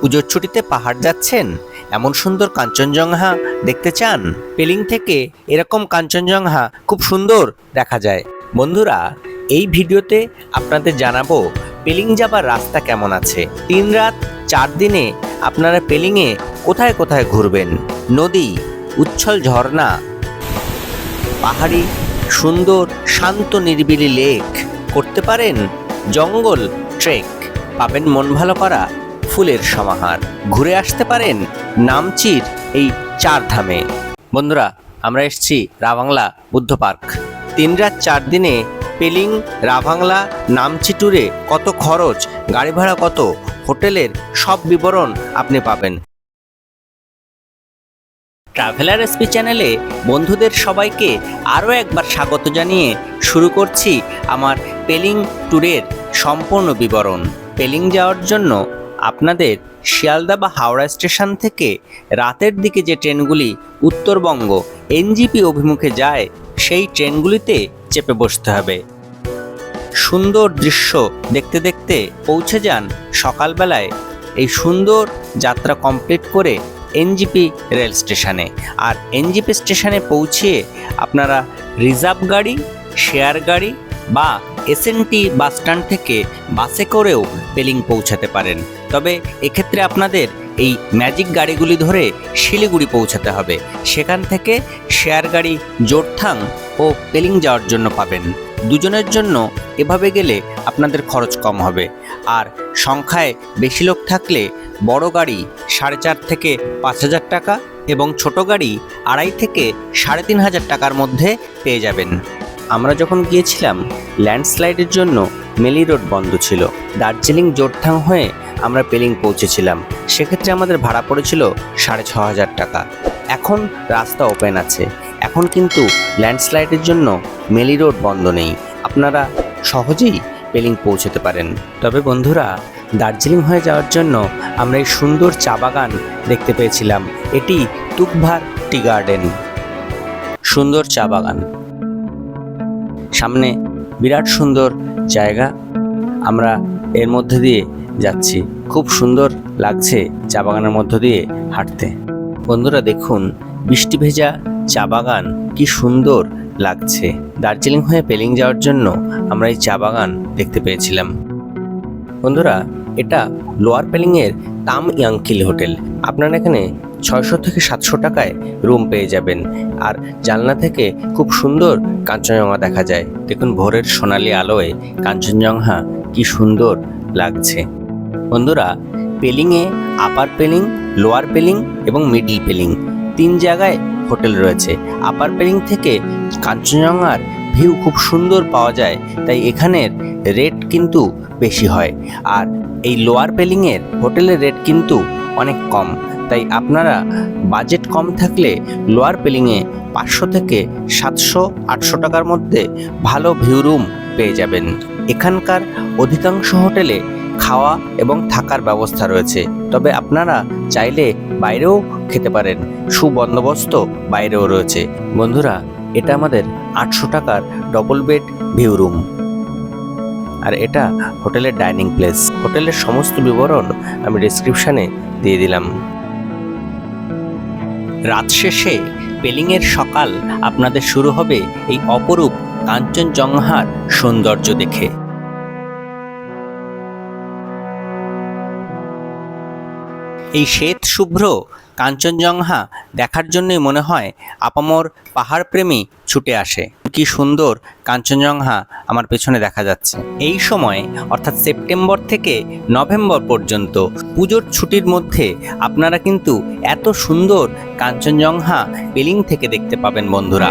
পুজোর ছুটিতে পাহাড় যাচ্ছেন? এমন সুন্দর কাঞ্চনজঙ্ঘা দেখতে চান? পেলিং থেকে এরকম কাঞ্চনজঙ্ঘা খুব সুন্দর দেখা যায়। বন্ধুরা, এই ভিডিওতে আপনাদের জানাব পেলিং যাবার রাস্তা কেমন আছে? তিন রাত, চার দিনে আপনারা পেলিংয়ে কোথায় কোথায় ঘুরবেন? নদী, উচ্ছল ঝর্ণা, পাহাড়ি, সুন্দর, শান্ত, নিরিবিলি লেক, করতে পারেন জঙ্গল ট্রেক। পাবেন মন ভালো করা ফুলের সমাহার। ঘুরে আসতে পারেন নামচির এই চার ধামে বন্ধুরা, আমরা এসেছি রাবাংলা বুদ্ধ পার্ক। তিন রাত চার দিনে পেলিং, রাভাংলা, নামচি ট্যুরে কত খরচ, গাড়ি ভাড়া কত, হোটেলের সব বিবরণ আপনি পাবেন। ট্রাভেলার এসপি চ্যানেলে বন্ধুদের সবাইকে আরও একবার স্বাগত জানিয়ে শুরু করছি আমার পেলিং ট্যুরের সম্পূর্ণ বিবরণ। পেলিং যাওয়ার জন্য আপনাদের শিয়ালদা বা হাওড়া স্টেশন থেকে রাতের দিকে যে ট্রেনগুলি উত্তরবঙ্গ এনজিপি অভিমুখে যায়, সেই ট্রেনগুলিতে চেপে বসতে হবে। সুন্দর দৃশ্য দেখতে দেখতে পৌঁছে যান সকালবেলায় এই সুন্দর যাত্রা কমপ্লিট করে এনজিপি রেল স্টেশনে। আর এনজিপি স্টেশনে পৌঁছে আপনারা রিজার্ভ গাড়ি, শেয়ার গাড়ি বা এসএনটি বাস স্ট্যান্ড থেকে বাসে করেও পেলিং পৌঁছাতে পারেন। তবে এক্ষেত্রে আপনাদের এই ম্যাজিক গাড়িগুলি ধরে শিলিগুড়ি পৌঁছাতে হবে। সেখান থেকে শেয়ার গাড়ি, জোরথাং ও পেলিং যাওয়ার জন্য পাবেন। দুজনের জন্য এভাবে গেলে আপনাদের খরচ কম হবে। আর সংখ্যায় বেশি লোক থাকলে বড় গাড়ি সাড়ে চার থেকে পাঁচ হাজার টাকা এবং ছোট গাড়ি আড়াই থেকে সাড়ে তিন হাজার টাকার মধ্যে পেয়ে যাবেন। আমরা যখন গিয়েছিলাম, ল্যান্ডস্লাইডের জন্য মেলি রোড বন্ধ ছিল। দার্জিলিং জোরথাং হয়ে আমরা পেলিং পৌঁছেছিলাম। সেক্ষেত্রে আমাদের ভাড়া পড়েছিল সাড়ে ছ হাজার টাকা। এখন রাস্তা ওপেন আছে। এখন কিন্তু ল্যান্ডস্লাইডের জন্য মেলি রোড বন্ধ নেই। আপনারা সহজেই পেলিং পৌঁছতে পারেন। তবে বন্ধুরা, দার্জিলিং হয়ে যাওয়ার জন্য আমরা এই সুন্দর চা বাগান দেখতে পেয়েছিলাম। এটি তুকভার টি গার্ডেন। সুন্দর চা বাগান। সামনে বিরাট সুন্দর জায়গা। আমরা এর মধ্যে দিয়ে যাচ্ছি। খুব সুন্দর লাগছে চা বাগানের মধ্য দিয়ে হাঁটতে। বন্ধুরা, দেখুন, বৃষ্টি ভেজা চা বাগান কি সুন্দর লাগছে। দার্জিলিং হয়ে পেলিং যাওয়ার জন্য আমরা এই চা বাগান দেখতে পেয়েছিলাম। বন্ধুরা এটা লোয়ার পেলিংয়ের তাম ইয়াংকিল হোটেল। আপনারা এখানে ছয়শো থেকে সাতশো টাকায় রুম পেয়ে যাবেন। আর জানলা থেকে খুব সুন্দর কাঞ্চনজঙ্ঘা দেখা যায়। দেখুন ভোরের সোনালি আলোয় কাঞ্চনজঙ্ঘা কি সুন্দর লাগছে। বন্ধুরা পেলিংয়ে আপার পেলিং লোয়ার পেলিং এবং মিডল পেলিং তিন জায়গায় হোটেল রয়েছে। আপার পেলিং থেকে কাঞ্চনজঙ্ঘার ভিউ খুব সুন্দর পাওয়া যায়, তাই এখানের রেট কিন্তু বেশি হয়। আর এই লোয়ার পেলিংয়ের হোটেলের রেট কিন্তু অনেক কম, তাই আপনারা বাজেট কম থাকলে লোয়ার পেলিংয়ে পাঁচশো থেকে সাতশো, আটশো টাকার মধ্যে ভালো ভিউ রুম পেয়ে যাবেন। এখানকার অধিকাংশ হোটেলে খাওয়া এবং থাকার ব্যবস্থা রয়েছে, তবে আপনারা চাইলে বাইরেও খেতে পারেন, সুবন্দোবস্ত বাইরেও রয়েছে। বন্ধুরা এটা আমাদের আটশো টাকার ডবল বেড ভিউ রুম আর এটা হোটেলের ডাইনিং প্লেস হোটেলের সমস্ত বিবরণ আমি ডিসক্রিপশানে দিয়ে দিলাম। রাত শেষে পেলিংয়ের সকাল আপনাদের শুরু হবে এই অপরূপ কাঞ্চনজঙ্ঘার সৌন্দর্য দেখে। এই শ্বেত শুভ্র কাঞ্চনজঙ্ঘা দেখার জন্যই মনে হয় আপামর পাহাড়প্রেমী ছুটে আসে। কি সুন্দর কাঞ্চনজঙ্ঘা আমার পেছনে দেখা যাচ্ছে। এই সময়, অর্থাৎ সেপ্টেম্বর থেকে নভেম্বর পর্যন্ত পুজোর ছুটির মধ্যে আপনারা কিন্তু এত সুন্দর কাঞ্চনজঙ্ঘা পেলিং থেকে দেখতে পাবেন বন্ধুরা।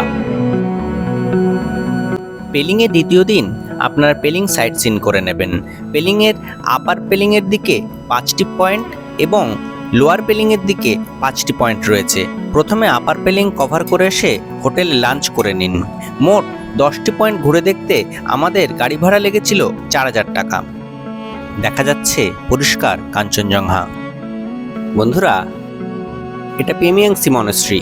পেলিংয়ের দ্বিতীয় দিন আপনারা পেলিং সাইট সিন করে নেবেন। পেলিংয়ের আপার পেলিংয়ের দিকে পাঁচটি পয়েন্ট এবং লোয়ার পেলিংয়ের দিকে পাঁচটি পয়েন্ট রয়েছে। প্রথমে আপার পেলিং কভার করে এসে হোটেলে লাঞ্চ করে নিন। মোট দশটি পয়েন্ট ঘুরে দেখতে আমাদের গাড়ি ভাড়া লেগেছিল চার হাজার টাকা। দেখা যাচ্ছে পরিষ্কার কাঞ্চনজঙ্ঘা। বন্ধুরা, এটা পেমিয়াংসি মনেস্ট্রি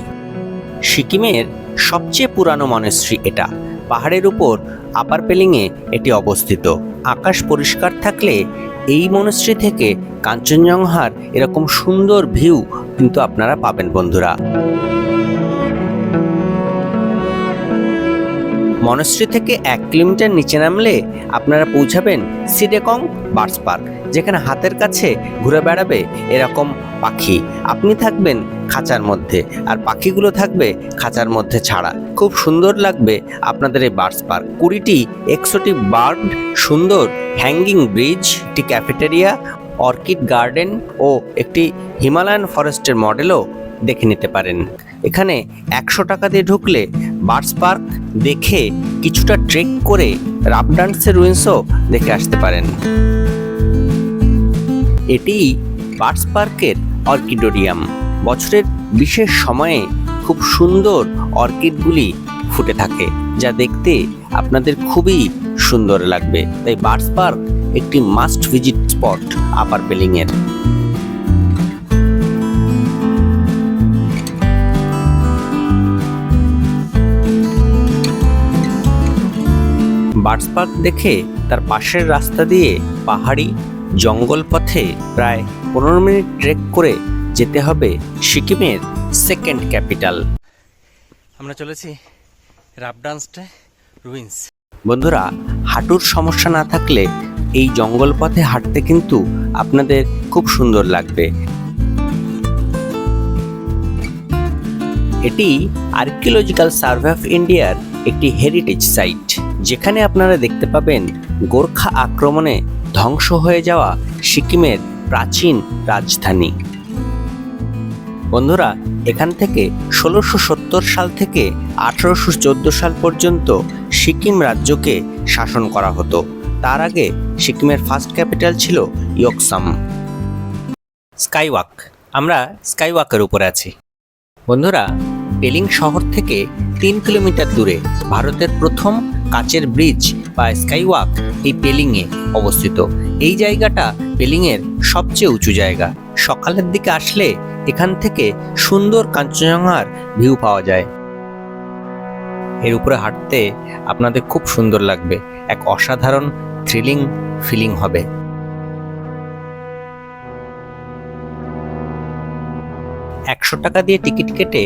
সিকিমের সবচেয়ে পুরানো মনেস্ট্রি এটা। পাহাড়ের উপর আপার পেলিংয়ে এটি অবস্থিত। আকাশ পরিষ্কার থাকলে এই মনশ্রী থেকে কাঞ্চনজঙ্ঘার এরকম সুন্দর ভিউ কিন্তু আপনারা পাবেন, বন্ধুরা। মনশ্রী থেকে এক কিলোমিটার নিচে নামলে আপনারা পৌঁছাবেন সিডেকং বার্স পার্ক। যেখানে হাতের কাছে ঘুরে বেড়াবে এরকম পাখি। আপনি থাকবেন খাঁচার মধ্যে আর পাখিগুলো থাকবে খাঁচার মধ্যে ছাড়া। খুব সুন্দর লাগবে আপনাদের এই বার্ডস পার্ক। কুড়িটি একশোটি বার্ড, সুন্দর হ্যাঙ্গিং ব্রিজ, একটি ক্যাফেটেরিয়া, অর্কিড গার্ডেন ও একটি হিমালয়ান ফরেস্টের মডেলও দেখে নিতে পারেন। এখানে একশো টাকা দিয়ে ঢুকলে বার্ডস পার্ক দেখে কিছুটা ট্রেক করে রাবডান্সের রুইন্সও দেখে আসতে পারেন। এটি বার্ডস পার্কের অর্কিডোরিয়াম। বছরের বিশেষ সময়ে খুব সুন্দর অর্কিডগুলি ফুটে থাকে, যা দেখতে আপনাদের খুবই সুন্দর লাগবে। তাই বার্ডস পার্ক একটি মাস্ট ভিজিট স্পট আপার পেলিংয়ের। বার্ডস পার্ক দেখে তার পাশের রাস্তা দিয়ে পাহাড়ি জঙ্গল পথে প্রায় পনেরো মিনিট ট্রেক করে যেতে হবে সিকিমের সেকেন্ড ক্যাপিটাল আমরা চলেছি রাবডান্সটে রুইন্স। বন্ধুরা হাঁটুর সমস্যা না থাকলে এই জঙ্গল পথে হাঁটতে কিন্তু আপনাদের খুব সুন্দর লাগবে। এটি আর্কিওলজিক্যাল সার্ভে অফ ইন্ডিয়ার একটি হেরিটেজ সাইট যেখানে আপনারা দেখতে পাবেন গোর্খা আক্রমণে ধ্বংস হয়ে যাওয়া সিকিমের প্রাচীন রাজধানী। বন্ধুরা, এখান থেকে ষোলোশো সত্তর সাল থেকে আঠারোশো চোদ্দ সাল পর্যন্ত সিকিম রাজ্যকে শাসন করা হতো। তার আগে সিকিমের ফার্স্ট ক্যাপিটাল ছিল ইয়কসাম। স্কাইওয়াক। আমরা স্কাইওয়াকের উপরে আছি। বন্ধুরা পেলিং শহর থেকে তিন কিলোমিটার দূরে ভারতের প্রথম কাচের ব্রিজ বা স্কাইওয়াক এই পেলিংয়ে অবস্থিত। এই জায়গাটা পেলিংয়ের সবচেয়ে উঁচু জায়গা। সকালের দিকে আসলে এখান থেকে সুন্দর কাঞ্চনজঙ্ঘার ভিউ পাওয়া যায়। এর উপরে হাঁটতে আপনাদের খুব সুন্দর লাগবে। এক অসাধারণ থ্রিলিং ফিলিং হবে। একশো টাকা দিয়ে টিকিট কেটে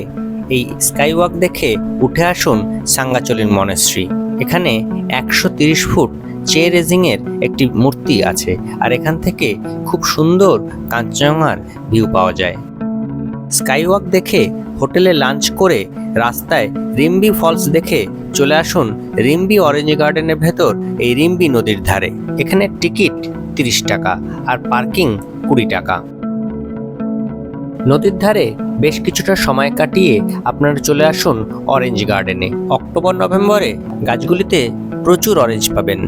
এই স্কাইওয়াক দেখে উঠে আসুন সাঙ্গাচলিন মনেশ্রী। এখানে একশো তিরিশ ফুট চে রেজিংয়ের একটি মূর্তি আছে আর এখান থেকে খুব সুন্দর কাঞ্চনজঙ্ঘার ভিউ পাওয়া যায়। স্কাইওয়াক দেখে হোটেলে লাঞ্চ করে রাস্তায় রিম্বি ফলস দেখে চলে আসুন রিম্বি অরেঞ্জ গার্ডেনের ভেতর এই রিম্বি নদীর ধারে। এখানে টিকিট তিরিশ টাকা আর পার্কিং কুড়ি টাকা। নদীর ধারে বেশ কিছুটা সময় কাটিয়ে আপনারা চলে আসুন অরেঞ্জ গার্ডেনে অক্টোবর, নভেম্বরে গাছগুলিতে প্রচুর অরেঞ্জ পাবেন।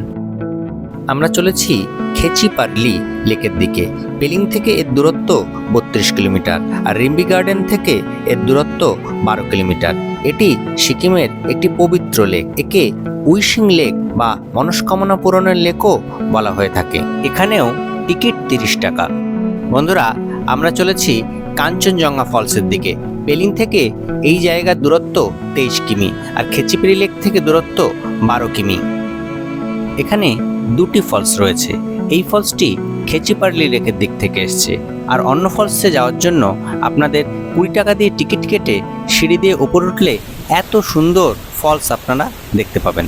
আমরা চলেছি খেচি পারলি লেকের দিকে। পেলিং থেকে এর দূরত্ব বত্রিশ কিলোমিটার আর রিম্বি গার্ডেন থেকে এর দূরত্ব বারো কিলোমিটার। এটি সিকিমের একটি পবিত্র লেক। একে উইশিং লেক বা মনস্কামনা পূরণের লেকও বলা হয়ে থাকে। এখানেও টিকিট তিরিশ টাকা। বন্ধুরা, আমরা চলেছি কাঞ্চনজঙ্ঘা ফলসের দিকে। পেলিং থেকে এই জায়গার দূরত্ব তেইশ কিমি আর খেচিপিড়ি লেক থেকে দূরত্ব বারো কিমি। এখানে দুটি ফলস রয়েছে। এই ফলসটি খেচিপারলি লেকের দিক থেকে এসছে। আর অন্য ফলসে যাওয়ার জন্য আপনাদের কুড়ি টাকা দিয়ে টিকিট কেটে সিঁড়ি দিয়ে উপর উঠলে এত সুন্দর ফলস আপনারা দেখতে পাবেন।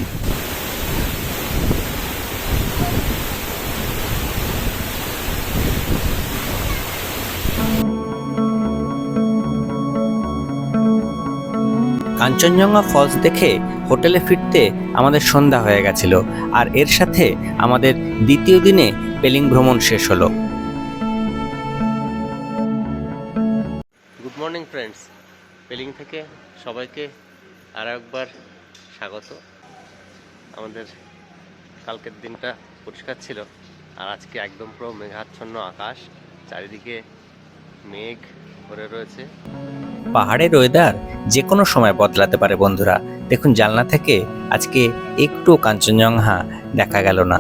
কাঞ্চনজঙ্ঘা ফলস দেখে হোটেলে ফিরতে আমাদের সন্ধ্যা হয়ে গেছিল, আর এর সাথে আমাদের দ্বিতীয় দিনে পেলিং ভ্রমণ শেষ হলো। গুড মর্নিং ফ্রেন্ডস পেলিং থেকে সবাইকে আর একবার স্বাগত। আমাদের কালকের দিনটা পরিষ্কার ছিল, আর আজকে একদম পুরো মেঘাচ্ছন্ন আকাশ, চারিদিকে মেঘ ভরে রয়েছে। পাহাড়ের ওয়েদার যে কোনো সময় বদলাতে পারে বন্ধুরা। দেখুন জানলা থেকে আজকে একটু কাঞ্চনজঙ্ঘা দেখা গেল না।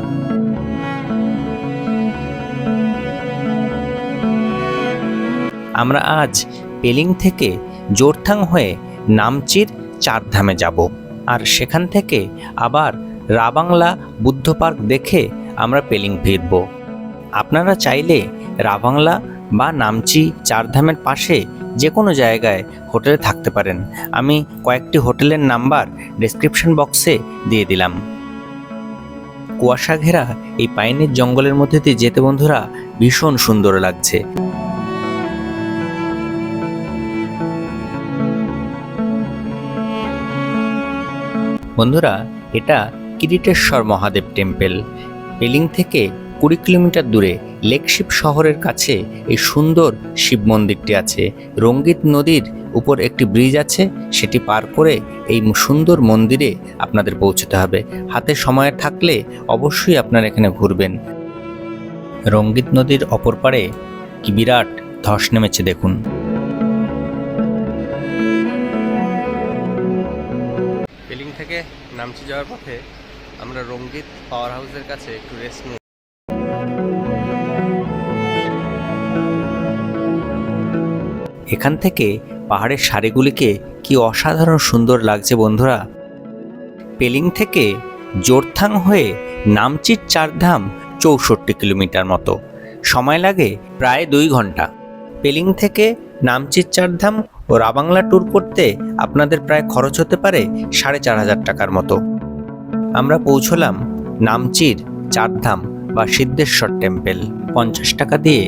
আমরা আজ পেলিং থেকে জোরথাং হয়ে নামচির চারধামে যাব। আর সেখান থেকে আবার রাবাংলা বুদ্ধ পার্ক দেখে আমরা পেলিং ফিরব। আপনারা চাইলে রাবাংলা বা নামচি চারধামের পাশে যে কোনো জায়গায় হোটেলে থাকতে পারেন। আমি কয়েকটি হোটেলের নাম্বার ডেসক্রিপশন বক্সে দিয়ে দিলাম। কুয়াশা ঘেরা এই পাইনের জঙ্গলের মধ্যে দিয়ে যেতে বন্ধুরা ভীষণ সুন্দর লাগছে। বন্ধুরা, এটা কিরিটেশ্বর মহাদেব টেম্পল। পেলিং থেকে কুড়ি কিলোমিটার দূরে লেকশিপ শহরের কাছে এই সুন্দর শিব মন্দিরটি আছে। রঙ্গিত নদীর উপর একটি ব্রিজ আছে, সেটি পার করে এই সুন্দর মন্দিরে আপনাদের পৌঁছতে হবে। হাতে সময় থাকলে অবশ্যই আপনারা এখানে ঘুরবেন। রঙ্গিত নদীর অপর পারে কি বিরাট ধস নেমেছে দেখুন। পেলিং থেকে নামচি যাওয়ার পথে আমরা রঙ্গিত পাওয়ার হাউসের কাছে একটু রেস্ট নিই। এখান থেকে পাহাড়ের সারিগুলিকে কি অসাধারণ সুন্দর লাগছে বন্ধুরা। পেলিং থেকে জোরথাং হয়ে নামচির চারধাম চৌষট্টি কিলোমিটার মতো। সময় লাগে প্রায় দুই ঘণ্টা। পেলিং থেকে নামচির চারধাম ও রাবাংলা ট্যুর করতে আপনাদের প্রায় খরচ হতে পারে সাড়ে চার হাজার টাকার মতো। আমরা পৌঁছলাম নামচির চারধাম বা সিদ্ধেশ্বর টেম্পেল। পঞ্চাশ টাকা দিয়ে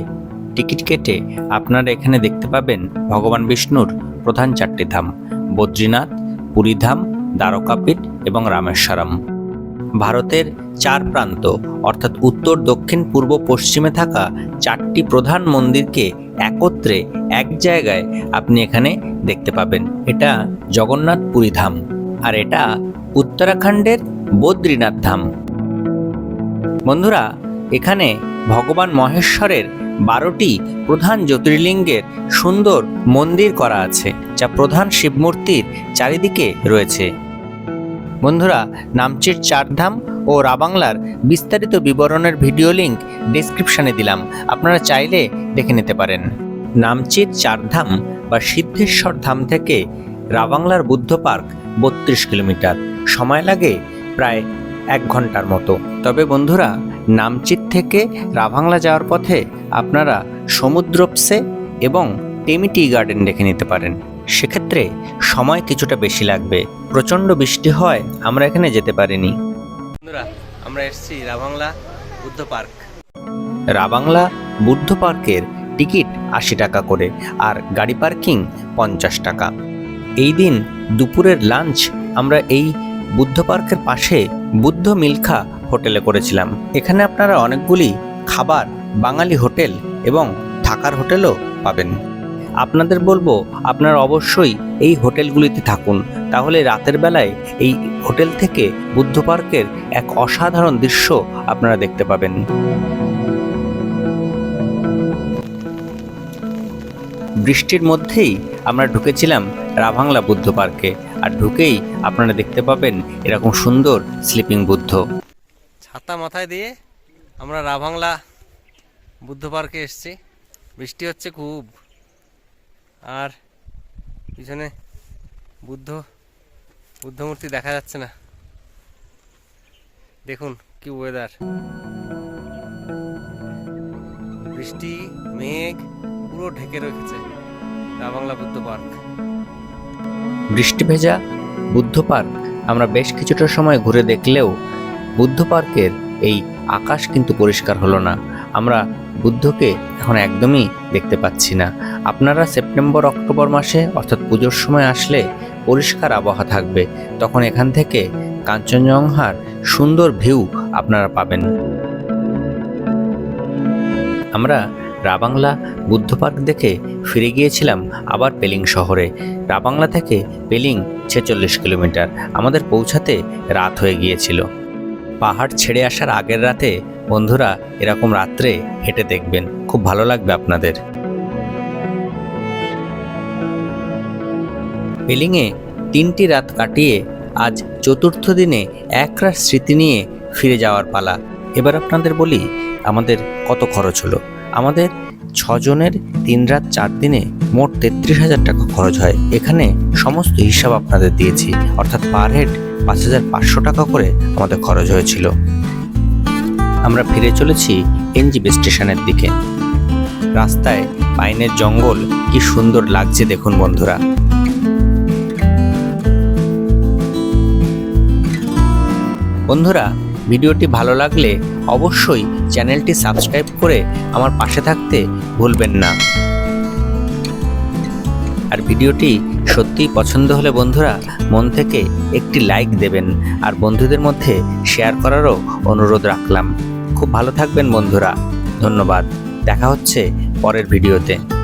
টিকিট কেটে আপনারা এখানে দেখতে পাবেন ভগবান বিষ্ণুর প্রধান চারটি ধাম, বদ্রীনাথ, পুরীধাম, দ্বারকাপীঠ এবং রামেশ্বরম। ভারতের চার প্রান্ত, অর্থাৎ উত্তর, দক্ষিণ, পূর্ব, পশ্চিমে থাকা চারটি প্রধান মন্দিরকে একত্রে এক জায়গায় আপনি এখানে দেখতে পাবেন। এটা জগন্নাথ পুরী ধাম আর এটা উত্তরাখণ্ডের বদ্রীনাথ ধাম। বন্ধুরা, এখানে ভগবান মহেশ্বরের বারোটি প্রধান জ্যোতির্লিঙ্গের সুন্দর মন্দির করা আছে, যা প্রধান শিবমূর্তির চারিদিকে রয়েছে। বন্ধুরা, নামচির চারধাম ও রাবাংলার বিস্তারিত বিবরণের ভিডিও লিঙ্ক ডিসক্রিপশানে দিলাম। আপনারা চাইলে দেখে নিতে পারেন। নামচির চারধাম বা সিদ্ধেশ্বর ধাম থেকে রাবাংলার বুদ্ধ পার্ক বত্রিশ কিলোমিটার। সময় লাগে প্রায় এক ঘণ্টার মতো। তবে বন্ধুরা নামচিত থেকে রাভাংলা যাওয়ার পথে আপনারা সমুদ্রপসে এবং টেমিটি গার্ডেন দেখে নিতে পারেন। সেক্ষেত্রে সময় কিছুটা বেশি লাগবে। প্রচণ্ড বৃষ্টি হয়, আমরা এখানে যেতে পারিনি। আমরা এসেছি রাবাংলা বুদ্ধ পার্ক। রাবাংলা বুদ্ধ পার্কের টিকিট আশি টাকা করে আর গাড়ি পার্কিং পঞ্চাশ টাকা। এই দিন দুপুরের লাঞ্চ আমরা এই বুদ্ধ পার্কের পাশে বুদ্ধ মিল্খা হোটেলে করেছিলাম। এখানে আপনারা অনেকগুলি খাবার বাঙালি হোটেল এবং থাকার হোটেলও পাবেন। আপনাদের বলব, আপনারা অবশ্যই এই হোটেলগুলিতে থাকুন। তাহলে রাতের বেলায় এই হোটেল থেকে বুদ্ধ পার্কের এক অসাধারণ দৃশ্য আপনারা দেখতে পাবেন। বৃষ্টির মধ্যেই আমরা ঢুকেছিলাম রাভাংলা বুদ্ধ পার্কে। আর ঢুকেই আপনারা দেখতে পাবেন এরকম সুন্দর স্লিপিং বুদ্ধ। ছাতা মাথায় দিয়ে আমরা রাভাংলা বুদ্ধ পার্কে এসেছি। বৃষ্টি হচ্ছে খুব। আর পিছনে বুদ্ধ বুদ্ধ মূর্তি দেখা যাচ্ছে না। দেখুন কি ওয়েদার বৃষ্টি, মেঘ পুরো ঢেকে রেখেছে রাভাংলা বুদ্ধ পার্ক বৃষ্টি ভেজা বুদ্ধ পার্ক আমরা বেশ কিছুটা সময় ঘুরে দেখলেও বুদ্ধ পার্কের এই আকাশ কিন্তু পরিষ্কার হলো না। আমরা বুদ্ধকে এখন একদমই দেখতে পাচ্ছি না। আপনারা সেপ্টেম্বর, অক্টোবর মাসে, অর্থাৎ পুজোর সময় আসলে পরিষ্কার আবহাওয়া থাকবে। তখন এখান থেকে কাঞ্চনজঙ্ঘার সুন্দর ভিউ আপনারা পাবেন। আমরা রাবাংলা বুদ্ধ পার্ক দেখে ফিরে গিয়েছিলাম আবার পেলিং শহরে। রাবাংলা থেকে পেলিং ছেচল্লিশ কিলোমিটার। আমাদের পৌঁছাতে রাত হয়ে গিয়েছিল। পাহাড় ছেড়ে আসার আগের রাতে বন্ধুরা, এরকম রাত্রে হেঁটে দেখবেন। খুব ভালো লাগবে আপনাদের। পেলিংয়ে তিনটি রাত কাটিয়ে আজ চতুর্থ দিনে একরাশ স্মৃতি নিয়ে ফিরে যাওয়ার পালা। এবার আপনাদের বলি, আমাদের কত খরচ হলো? আমাদের ছজনের তিন রাত চার দিনে মোট তেত্রিশ হাজার টাকা খরচ হয়। এখানে সমস্ত হিসাব আপনাদের দিয়েছি। অর্থাৎ পার হেড পাঁচ হাজার পাঁচশো টাকা করে আমাদের খরচ হয়েছিল। আমরা ফিরে চলেছি এনজিবি স্টেশনের দিকে। রাস্তায় পাইনের জঙ্গল কি সুন্দর লাগছে দেখুন বন্ধুরা। বন্ধুরা, ভিডিওটি ভালো লাগলে অবশ্যই চ্যানেলটি সাবস্ক্রাইব করে আমার পাশে থাকতে ভুলবেন না। আর ভিডিওটি সত্যিই পছন্দ হলে বন্ধুরা, মন থেকে একটি লাইক দেবেন আর বন্ধুদের মধ্যে শেয়ার করারও অনুরোধ রাখলাম। খুব ভালো থাকবেন বন্ধুরা। ধন্যবাদ। দেখা হচ্ছে পরের ভিডিওতে।